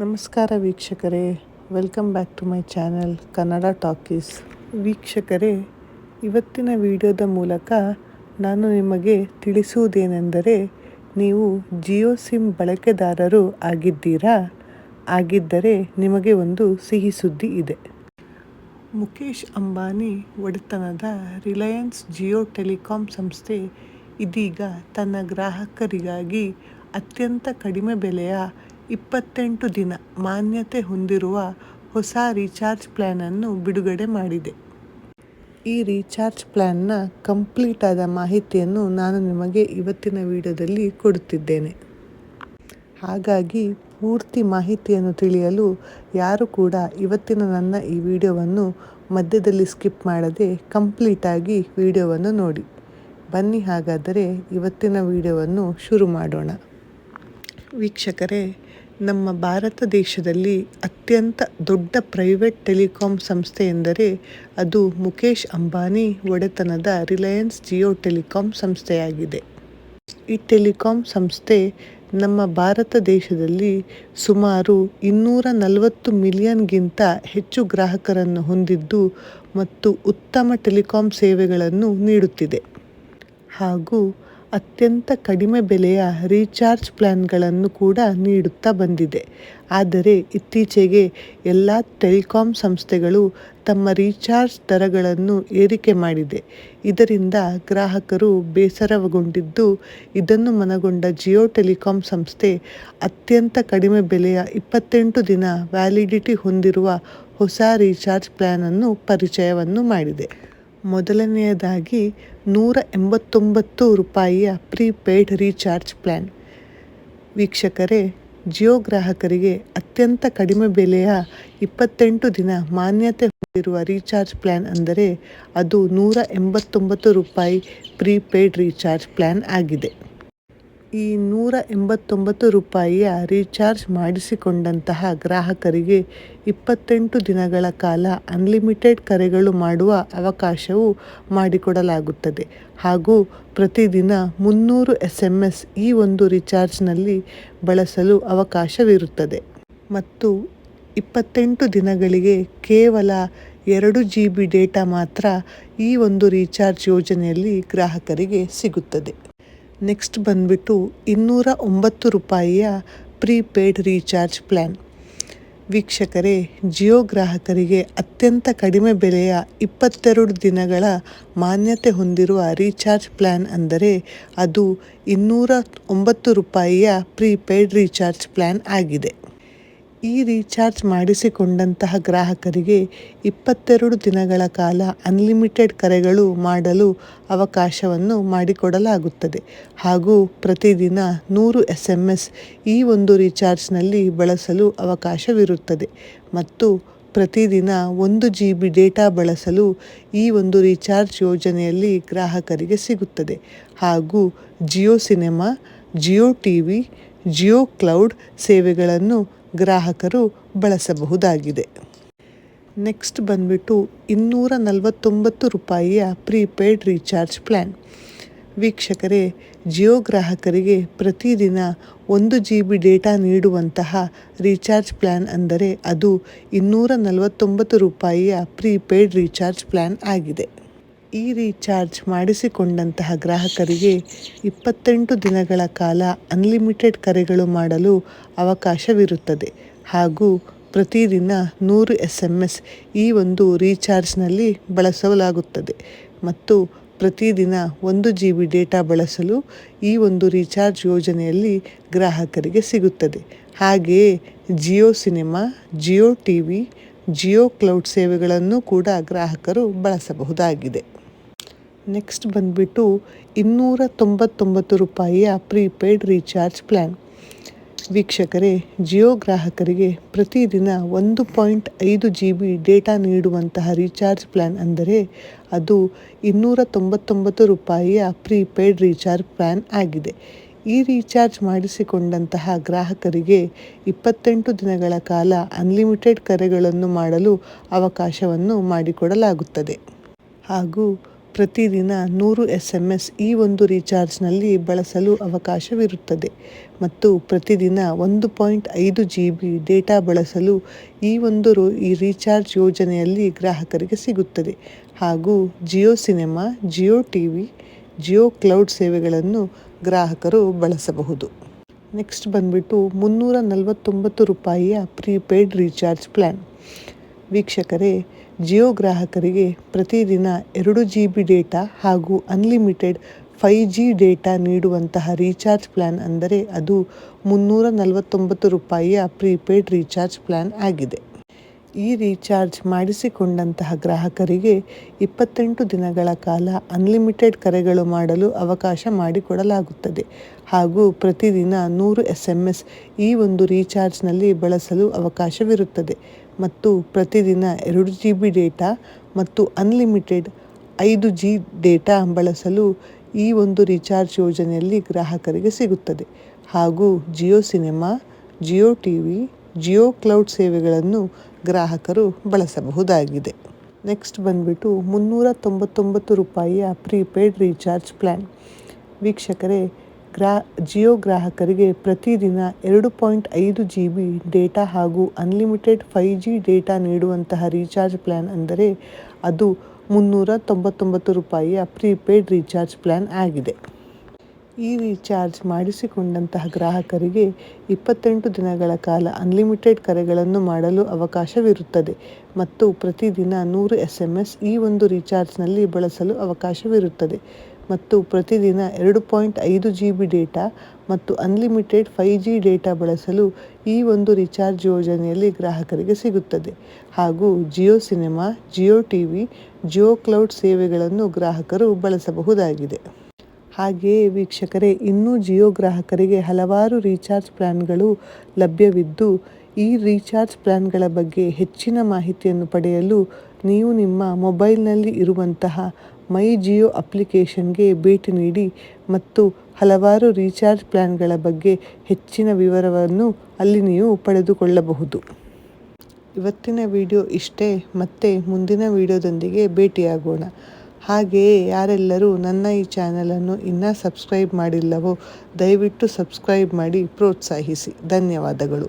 ನಮಸ್ಕಾರ ವೀಕ್ಷಕರೇ welcome back to my channel Kannada talkies ವೀಕ್ಷಕರೇ, ಇವತ್ತಿನ ವಿಡಿಯೋದ ಮೂಲಕ ನಾನು ನಿಮಗೆ ತಿಳಿಸುವುದೇನೆಂದರೆ, ನೀವು ಜಿಯೋ ಸಿಮ್ ಬಳಕೆದಾರರು ಆಗಿದ್ದೀರಾ? ಆಗಿದ್ದರೆ ನಿಮಗೆ ಒಂದು ಸಿಹಿ ಸುದ್ದಿ ಇದೆ. ಮುಖೇಶ್ ಅಂಬಾನಿ ಒಡೆತನದ ರಿಲಯನ್ಸ್ ಜಿಯೋ ಟೆಲಿಕಾಂ ಸಂಸ್ಥೆ ಇದೀಗ ತನ್ನ ಗ್ರಾಹಕರಿಗಾಗಿ ಅತ್ಯಂತ ಕಡಿಮೆ ಬೆಲೆಯ ಇಪ್ಪತ್ತೆಂಟು ದಿನ ಮಾನ್ಯತೆ ಹೊಂದಿರುವ ಹೊಸ ರೀಚಾರ್ಜ್ ಪ್ಲ್ಯಾನನ್ನು ಬಿಡುಗಡೆ ಮಾಡಿದೆ. ಈ ರೀಚಾರ್ಜ್ ಪ್ಲ್ಯಾನ್ನ ಕಂಪ್ಲೀಟ್ ಆದ ಮಾಹಿತಿಯನ್ನು ನಾನು ನಿಮಗೆ ಇವತ್ತಿನ ವಿಡಿಯೋದಲ್ಲಿ ಕೊಡುತ್ತಿದ್ದೇನೆ. ಹಾಗಾಗಿ ಪೂರ್ತಿ ಮಾಹಿತಿಯನ್ನು ತಿಳಿಯಲು ಯಾರು ಕೂಡ ಇವತ್ತಿನ ನನ್ನ ಈ ವಿಡಿಯೋವನ್ನು ಮಧ್ಯದಲ್ಲಿ ಸ್ಕಿಪ್ ಮಾಡದೆ ಕಂಪ್ಲೀಟಾಗಿ ವಿಡಿಯೋವನ್ನು ನೋಡಿ. ಬನ್ನಿ ಹಾಗಾದರೆ ಇವತ್ತಿನ ವಿಡಿಯೋವನ್ನು ಶುರು ಮಾಡೋಣ. ವೀಕ್ಷಕರೇ ನಮ್ಮ ಭಾರತ ದೇಶದಲ್ಲಿ ಅತ್ಯಂತ ದೊಡ್ಡ ಪ್ರೈವೇಟ್ ಟೆಲಿಕಾಂ ಸಂಸ್ಥೆ ಎಂದರೆ ಅದು ಮುಖೇಶ್ ಅಂಬಾನಿ ಒಡೆತನದ ರಿಲಯನ್ಸ್ ಜಿಯೋ ಟೆಲಿಕಾಂ ಸಂಸ್ಥೆಯಾಗಿದೆ. ಈ ಟೆಲಿಕಾಂ ಸಂಸ್ಥೆ ನಮ್ಮ ಭಾರತ ದೇಶದಲ್ಲಿ ಸುಮಾರು ಇನ್ನೂರ ನಲವತ್ತು ಮಿಲಿಯನ್ಗಿಂತ ಹೆಚ್ಚು ಗ್ರಾಹಕರನ್ನು ಹೊಂದಿದ್ದು ಮತ್ತು ಉತ್ತಮ ಟೆಲಿಕಾಂ ಸೇವೆಗಳನ್ನು ನೀಡುತ್ತಿದೆ. ಹಾಗೂ ಅತ್ಯಂತ ಕಡಿಮೆ ಬೆಲೆಯ ರೀಚಾರ್ಜ್ ಪ್ಲ್ಯಾನ್ಗಳನ್ನು ಕೂಡ ನೀಡುತ್ತಾ ಬಂದಿದೆ. ಆದರೆ ಇತ್ತೀಚೆಗೆ ಎಲ್ಲ ಟೆಲಿಕಾಂ ಸಂಸ್ಥೆಗಳು ತಮ್ಮ ರೀಚಾರ್ಜ್ ದರಗಳನ್ನು ಏರಿಕೆ ಮಾಡಿದೆ. ಇದರಿಂದ ಗ್ರಾಹಕರು ಬೇಸರಗೊಂಡಿದ್ದು, ಇದನ್ನು ಮನಗೊಂಡ ಜಿಯೋ ಟೆಲಿಕಾಂ ಸಂಸ್ಥೆ ಅತ್ಯಂತ ಕಡಿಮೆ ಬೆಲೆಯ ಇಪ್ಪತ್ತೆಂಟು ದಿನ ವ್ಯಾಲಿಡಿಟಿ ಹೊಂದಿರುವ ಹೊಸ ರೀಚಾರ್ಜ್ ಪ್ಲ್ಯಾನನ್ನು ಪರಿಚಯವನ್ನು ಮಾಡಿದೆ. ಮೊದಲನೆಯದಾಗಿ ನೂರ ಎಂಬತ್ತೊಂಬತ್ತು ರೂಪಾಯಿಯ ಪ್ರೀಪೇಯ್ಡ್ ರೀಚಾರ್ಜ್ ಪ್ಲ್ಯಾನ್. ವೀಕ್ಷಕರೇ, ಜಿಯೋ ಗ್ರಾಹಕರಿಗೆ ಅತ್ಯಂತ ಕಡಿಮೆ ಬೆಲೆಯ ಇಪ್ಪತ್ತೆಂಟು ದಿನ ಮಾನ್ಯತೆ ಹೊಂದಿರುವ ರೀಚಾರ್ಜ್ ಪ್ಲ್ಯಾನ್ ಅಂದರೆ ಅದು ನೂರ ಎಂಬತ್ತೊಂಬತ್ತು ರೂಪಾಯಿ ಪ್ರೀಪೇಯ್ಡ್ ರೀಚಾರ್ಜ್ ಪ್ಲ್ಯಾನ್ ಆಗಿದೆ. ಈ ನೂರ ಎಂಬತ್ತೊಂಬತ್ತು ರೂಪಾಯಿಯ ರೀಚಾರ್ಜ್ ಮಾಡಿಸಿಕೊಂಡಂತಹ ಗ್ರಾಹಕರಿಗೆ ಇಪ್ಪತ್ತೆಂಟು ದಿನಗಳ ಕಾಲ ಅನ್ಲಿಮಿಟೆಡ್ ಕರೆಗಳು ಮಾಡುವ ಅವಕಾಶವು ಮಾಡಿಕೊಡಲಾಗುತ್ತದೆ. ಹಾಗೂ ಪ್ರತಿದಿನ ಮುನ್ನೂರು ಎಸ್ ಎಂ ಎಸ್ ಈ ಒಂದು ರೀಚಾರ್ಜ್ನಲ್ಲಿ ಬಳಸಲು ಅವಕಾಶವಿರುತ್ತದೆ. ಮತ್ತು ಇಪ್ಪತ್ತೆಂಟು ದಿನಗಳಿಗೆ ಕೇವಲ ಎರಡು ಜಿ ಬಿ ಡೇಟಾ ಮಾತ್ರ ಈ ಒಂದು ರೀಚಾರ್ಜ್ ಯೋಜನೆಯಲ್ಲಿ ಗ್ರಾಹಕರಿಗೆ ಸಿಗುತ್ತದೆ. ನೆಕ್ಸ್ಟ್ ಬಂದ್ಬಿಟ್ಟು ಇನ್ನೂರ ಒಂಬತ್ತು ರೂಪಾಯಿಯ ಪ್ರೀಪೇಯ್ಡ್ ರೀಚಾರ್ಜ್ ಪ್ಲ್ಯಾನ್. ವೀಕ್ಷಕರೇ, ಜಿಯೋ ಗ್ರಾಹಕರಿಗೆ ಅತ್ಯಂತ ಕಡಿಮೆ ಬೆಲೆಯ ಇಪ್ಪತ್ತೆರಡು ದಿನಗಳ ಮಾನ್ಯತೆ ಹೊಂದಿರುವ ರೀಚಾರ್ಜ್ ಪ್ಲ್ಯಾನ್ ಅಂದರೆ ಅದು ಇನ್ನೂರ ಒಂಬತ್ತು ರೂಪಾಯಿಯ ಪ್ರೀಪೇಯ್ಡ್ ರೀಚಾರ್ಜ್ ಪ್ಲ್ಯಾನ್ ಆಗಿದೆ. ಈ ರೀಚಾರ್ಜ್ ಮಾಡಿಸಿಕೊಂಡಂತಹ ಗ್ರಾಹಕರಿಗೆ ಇಪ್ಪತ್ತೆರಡು ದಿನಗಳ ಕಾಲ ಅನ್ಲಿಮಿಟೆಡ್ ಕರೆಗಳು ಮಾಡಲು ಅವಕಾಶವನ್ನು ಮಾಡಿಕೊಡಲಾಗುತ್ತದೆ. ಹಾಗೂ ಪ್ರತಿದಿನ ನೂರು ಎಸ್ ಎಂ ಎಸ್ ಈ ಒಂದು ರೀಚಾರ್ಜ್ನಲ್ಲಿ ಬಳಸಲು ಅವಕಾಶವಿರುತ್ತದೆ. ಮತ್ತು ಪ್ರತಿದಿನ ಒಂದು ಜಿ ಬಿ ಡೇಟಾ ಬಳಸಲು ಈ ಒಂದು ರೀಚಾರ್ಜ್ ಯೋಜನೆಯಲ್ಲಿ ಗ್ರಾಹಕರಿಗೆ ಸಿಗುತ್ತದೆ. ಹಾಗೂ Jio cinema, Jio T V, Jio cloud ಸೇವೆಗಳನ್ನು ಗ್ರಾಹಕರು ಬಳಸಬಹುದಾಗಿದೆ. ನೆಕ್ಸ್ಟ್ ಬಂದ್ಬಿಟ್ಟು ಇನ್ನೂರ ನಲವತ್ತೊಂಬತ್ತು ರೂಪಾಯಿಯ ಪ್ರೀಪೇಯ್ಡ್ ರೀಚಾರ್ಜ್ ಪ್ಲ್ಯಾನ್. ವೀಕ್ಷಕರೇ, ಜಿಯೋ ಗ್ರಾಹಕರಿಗೆ ಪ್ರತಿದಿನ ಒಂದು ಜಿ ಬಿ ಡೇಟಾ ನೀಡುವಂತಹ ರೀಚಾರ್ಜ್ ಪ್ಲ್ಯಾನ್ ಅಂದರೆ ಅದು ಇನ್ನೂರ ನಲವತ್ತೊಂಬತ್ತು ರೂಪಾಯಿಯ ಪ್ರೀಪೇಯ್ಡ್ ರೀಚಾರ್ಜ್ ಪ್ಲ್ಯಾನ್ ಆಗಿದೆ. ಈ ರೀಚಾರ್ಜ್ ಮಾಡಿಸಿಕೊಂಡಂತಹ ಗ್ರಾಹಕರಿಗೆ ಇಪ್ಪತ್ತೆಂಟು ದಿನಗಳ ಕಾಲ ಅನ್ಲಿಮಿಟೆಡ್ ಕರೆಗಳು ಮಾಡಲು ಅವಕಾಶವಿರುತ್ತದೆ. ಹಾಗೂ ಪ್ರತಿದಿನ ನೂರು ಎಸ್ ಎಂ ಎಸ್ ಈ ಒಂದು ರೀಚಾರ್ಜ್ನಲ್ಲಿ ಬಳಸಲಾಗುತ್ತದೆ. ಮತ್ತು ಪ್ರತಿದಿನ ಒಂದು ಜಿ ಬಿ ಡೇಟಾ ಬಳಸಲು ಈ ಒಂದು ರೀಚಾರ್ಜ್ ಯೋಜನೆಯಲ್ಲಿ ಗ್ರಾಹಕರಿಗೆ ಸಿಗುತ್ತದೆ. ಹಾಗೆಯೇ Jio cinema, Jio T V, Jio cloud ಸೇವೆಗಳನ್ನು ಕೂಡ ಗ್ರಾಹಕರು ಬಳಸಬಹುದಾಗಿದೆ. ನೆಕ್ಸ್ಟ್ ಬಂದುಬಿಟ್ಟು ಇನ್ನೂರ ತೊಂಬತ್ತೊಂಬತ್ತು ರೂಪಾಯಿಯ ಪ್ರೀಪೇಯ್ಡ್ ರೀಚಾರ್ಜ್ ಪ್ಲ್ಯಾನ್ ವೀಕ್ಷಕರೇ, ಜಿಯೋ ಗ್ರಾಹಕರಿಗೆ ಪ್ರತಿದಿನ ಒಂದು ಪಾಯಿಂಟ್ ಐದು ಜಿ ಬಿ ಡೇಟಾ ನೀಡುವಂತಹ ರೀಚಾರ್ಜ್ ಪ್ಲ್ಯಾನ್ ಅಂದರೆ ಅದು ಇನ್ನೂರ ತೊಂಬತ್ತೊಂಬತ್ತು ರೂಪಾಯಿಯ ಪ್ರೀಪೇಯ್ಡ್ ರೀಚಾರ್ಜ್ ಪ್ಲ್ಯಾನ್ ಆಗಿದೆ. ಈ ರೀಚಾರ್ಜ್ ಮಾಡಿಸಿಕೊಂಡಂತಹ ಗ್ರಾಹಕರಿಗೆ ಇಪ್ಪತ್ತೆಂಟು ದಿನಗಳ ಕಾಲ ಅನ್ಲಿಮಿಟೆಡ್ ಕರೆಗಳನ್ನು ಮಾಡಲು ಅವಕಾಶವನ್ನು ಮಾಡಿಕೊಡಲಾಗುತ್ತದೆ. ಹಾಗೂ ಪ್ರತಿದಿನ ನೂರು ಎಸ್ ಎಂ ಎಸ್ ಈ ಒಂದು ರೀಚಾರ್ಜ್ನಲ್ಲಿ ಬಳಸಲು ಅವಕಾಶವಿರುತ್ತದೆ. ಮತ್ತು ಪ್ರತಿದಿನ ಒಂದು ಪಾಯಿಂಟ್ ಐದು ಜಿ ಬಿ ಡೇಟಾ ಬಳಸಲು ಈ ಒಂದು ಈ ರೀಚಾರ್ಜ್ ಯೋಜನೆಯಲ್ಲಿ ಗ್ರಾಹಕರಿಗೆ ಸಿಗುತ್ತದೆ. ಹಾಗೂ Jio cinema Jio T V Jio cloud ಸೇವೆಗಳನ್ನು ಗ್ರಾಹಕರು ಬಳಸಬಹುದು. ನೆಕ್ಸ್ಟ್ ಬಂದ್ಬಿಟ್ಟು ಮುನ್ನೂರ ನಲವತ್ತೊಂಬತ್ತು ರೂಪಾಯಿಯ ಪ್ರೀಪೇಯ್ಡ್ ರೀಚಾರ್ಜ್ ಪ್ಲ್ಯಾನ್ ವೀಕ್ಷಕರೇ ಜಿಯೋ ಗ್ರಾಹಕರಿಗೆ ಪ್ರತಿದಿನ ಎರಡು ಜಿ ಬಿ ಡೇಟಾ ಹಾಗೂ ಅನ್ಲಿಮಿಟೆಡ್ ಫೈ ಜಿ ಡೇಟಾ ನೀಡುವಂತಹ ರೀಚಾರ್ಜ್ ಪ್ಲ್ಯಾನ್ ಅಂದರೆ ಅದು ಮುನ್ನೂರ ನಲವತ್ತೊಂಬತ್ತು ರೂಪಾಯಿಯ ಪ್ರೀಪೇಯ್ಡ್ ರೀಚಾರ್ಜ್ ಪ್ಲ್ಯಾನ್ ಆಗಿದೆ. ಈ ರೀಚಾರ್ಜ್ ಮಾಡಿಸಿಕೊಂಡಂತಹ ಗ್ರಾಹಕರಿಗೆ ಇಪ್ಪತ್ತೆಂಟು ದಿನಗಳ ಕಾಲ ಅನ್ಲಿಮಿಟೆಡ್ ಕರೆಗಳು ಮಾಡಲು ಅವಕಾಶ ಮಾಡಿಕೊಡಲಾಗುತ್ತದೆ ಹಾಗೂ ಪ್ರತಿದಿನ ನೂರು ಎಸ್ ಎಂ ಎಸ್ ಈ ಒಂದು ರೀಚಾರ್ಜ್ನಲ್ಲಿ ಬಳಸಲು ಅವಕಾಶವಿರುತ್ತದೆ. ಮತ್ತು ಪ್ರತಿದಿನ ಎರಡು ಜಿ ಬಿ ಡೇಟಾ ಮತ್ತು ಅನ್ಲಿಮಿಟೆಡ್ ಐದು ಜಿ ಡೇಟಾ ಬಳಸಲು ಈ ಒಂದು ರೀಚಾರ್ಜ್ ಯೋಜನೆಯಲ್ಲಿ ಗ್ರಾಹಕರಿಗೆ ಸಿಗುತ್ತದೆ. ಹಾಗೂ Jio cinema Jio T V Jio cloud ಸೇವೆಗಳನ್ನು ಗ್ರಾಹಕರು ಬಳಸಬಹುದಾಗಿದೆ. ನೆಕ್ಸ್ಟ್ ಬಂದ್ಬಿಟ್ಟು ಮುನ್ನೂರ ತೊಂಬತ್ತೊಂಬತ್ತು ರೂಪಾಯಿಯ ಪ್ರೀಪೇಯ್ಡ್ ರೀಚಾರ್ಜ್ ಪ್ಲ್ಯಾನ್ ವೀಕ್ಷಕರೇ ಗ್ರಾ, ಜಿಯೋ ಗ್ರಾಹಕರಿಗೆ ಪ್ರತಿದಿನ ಎರಡು ಪಾಯಿಂಟ್ ಐದು ಜಿ ಬಿ ಡೇಟಾ ಹಾಗೂ ಅನ್ಲಿಮಿಟೆಡ್ ಫೈ ಜಿ ಡೇಟಾ ನೀಡುವಂತಹ ರೀಚಾರ್ಜ್ ಪ್ಲ್ಯಾನ್ ಅಂದರೆ ಅದು ಮುನ್ನೂರ ತೊಂಬತ್ತೊಂಬತ್ತು ರೂಪಾಯಿಯ ಪ್ರೀಪೇಯ್ಡ್ ರೀಚಾರ್ಜ್ ಪ್ಲ್ಯಾನ್ ಆಗಿದೆ. ಈ ರೀಚಾರ್ಜ್ ಮಾಡಿಸಿಕೊಂಡಂತಹ ಗ್ರಾಹಕರಿಗೆ ಇಪ್ಪತ್ತೆಂಟು ದಿನಗಳ ಕಾಲ ಅನ್ಲಿಮಿಟೆಡ್ ಕರೆಗಳನ್ನು ಮಾಡಲು ಅವಕಾಶವಿರುತ್ತದೆ ಮತ್ತು ಪ್ರತಿದಿನ ನೂರು ಎಸ್ ಎಂ ಎಸ್ ಈ ಒಂದು ರೀಚಾರ್ಜ್ನಲ್ಲಿ ಬಳಸಲು ಅವಕಾಶವಿರುತ್ತದೆ. ಮತ್ತು ಪ್ರತಿದಿನ ಎರಡು ಪಾಯಿಂಟ್ ಐದು ಜಿ ಬಿ ಡೇಟಾ ಮತ್ತು ಅನ್ಲಿಮಿಟೆಡ್ ಫೈ ಜಿ ಡೇಟಾ ಬಳಸಲು ಈ ಒಂದು ರೀಚಾರ್ಜ್ ಯೋಜನೆಯಲ್ಲಿ ಗ್ರಾಹಕರಿಗೆ ಸಿಗುತ್ತದೆ. ಹಾಗೂ Jio cinema Jio TV Jio cloud ಸೇವೆಗಳನ್ನು ಗ್ರಾಹಕರು ಬಳಸಬಹುದಾಗಿದೆ. ಹಾಗೆಯೇ ವೀಕ್ಷಕರೇ, ಇನ್ನೂ ಜಿಯೋ ಗ್ರಾಹಕರಿಗೆ ಹಲವಾರು ರೀಚಾರ್ಜ್ ಪ್ಲ್ಯಾನ್ಗಳು ಲಭ್ಯವಿದ್ದು ಈ ರೀಚಾರ್ಜ್ ಪ್ಲ್ಯಾನ್ಗಳ ಬಗ್ಗೆ ಹೆಚ್ಚಿನ ಮಾಹಿತಿಯನ್ನು ಪಡೆಯಲು ನೀವು ನಿಮ್ಮ ಮೊಬೈಲ್ನಲ್ಲಿ ಇರುವಂತಹ ಮೈ ಜಿಯೋ ಅಪ್ಲಿಕೇಶನ್ಗೆ ಭೇಟಿ ನೀಡಿ ಮತ್ತು ಹಲವಾರು ರೀಚಾರ್ಜ್ ಪ್ಲ್ಯಾನ್ಗಳ ಬಗ್ಗೆ ಹೆಚ್ಚಿನ ವಿವರವನ್ನು ಅಲ್ಲಿ ನೀವು ಪಡೆದುಕೊಳ್ಳಬಹುದು. ಇವತ್ತಿನ ವಿಡಿಯೋ ಇಷ್ಟೇ, ಮತ್ತೆ ಮುಂದಿನ ವಿಡಿಯೋದೊಂದಿಗೆ ಭೇಟಿಯಾಗೋಣ. ಹಾಗೆಯೇ ಯಾರೆಲ್ಲರೂ ನನ್ನ ಈ ಚಾನಲನ್ನು ಇನ್ನೂ ಸಬ್ಸ್ಕ್ರೈಬ್ ಮಾಡಿಲ್ಲವೋ ದಯವಿಟ್ಟು ಸಬ್ಸ್ಕ್ರೈಬ್ ಮಾಡಿ ಪ್ರೋತ್ಸಾಹಿಸಿ. ಧನ್ಯವಾದಗಳು.